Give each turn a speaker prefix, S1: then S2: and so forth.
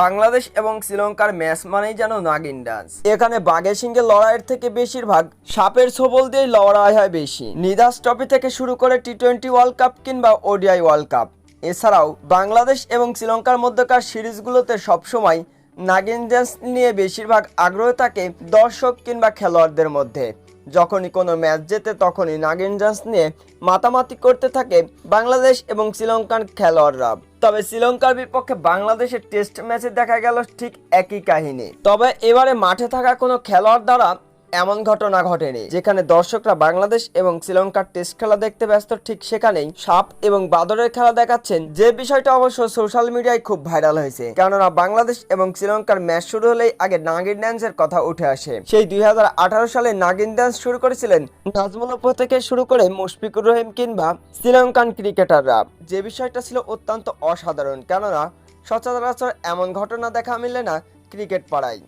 S1: বাংলাদেশ এবং শ্রীলঙ্কার ম্যাচ মানেই যেন নাগিন ডান্স। এখানে বাঘের সিংহে লড়াইয়ের থেকে বেশিরভাগ সাপের ছবল দিয়ে লড়াই হয় বেশি। নিদাস ট্রফি থেকে শুরু করে টি টোয়েন্টি ওয়ার্ল্ড কাপ কিংবা ওডিআই ওয়ার্ল্ড কাপ। এছাড়াও বাংলাদেশ এবং শ্রীলঙ্কার মধ্যকার সিরিজগুলোতে সবসময় নাগিন ডান্স নিয়ে বেশিরভাগ আগ্রহ থাকে দর্শক কিংবা খেলোয়াড়দের মধ্যে। যখনই কোনো ম্যাচ জেতে তখনই নাগিন ডান্স নিয়ে মাতামাতি করতে থাকে বাংলাদেশ এবং শ্রীলঙ্কার খেলোয়াড়রা। তবে শ্রীলঙ্কার বিপক্ষে বাংলাদেশের টেস্ট ম্যাচে দেখা গেল ঠিক একই কাহিনী। তবে এবারে মাঠে থাকা কোনো খেলোয়াড় দ্বারা এমন ঘটনা ঘটেনি, যেখানে দর্শকরা বাংলাদেশ এবং শ্রীলঙ্কার টেস্ট খেলা দেখতে ব্যস্ত, ঠিক সেখানেই সাপ এবং বাদরের খেলা দেখাচ্ছেন, যে বিষয়টা অবশ্য সোশ্যাল মিডিয়ায় খুব ভাইরাল হয়েছে। কেননা বাংলাদেশ এবং শ্রীলঙ্কার ম্যাচ শুরু হলেই আগে নাগিন ড্যান্সের কথা উঠে আসে। সেই দুই হাজার আঠারো সালে নাগিন ড্যান্স শুরু করেছিলেন নাজমুল থেকে শুরু করে মুশফিকুর রহিম কিংবা শ্রীলঙ্কান ক্রিকেটাররা। যে বিষয়টা ছিল অত্যন্ত অসাধারণ, কেননা সচরাচর এমন ঘটনা দেখা মিলে না ক্রিকেট পাড়ায়।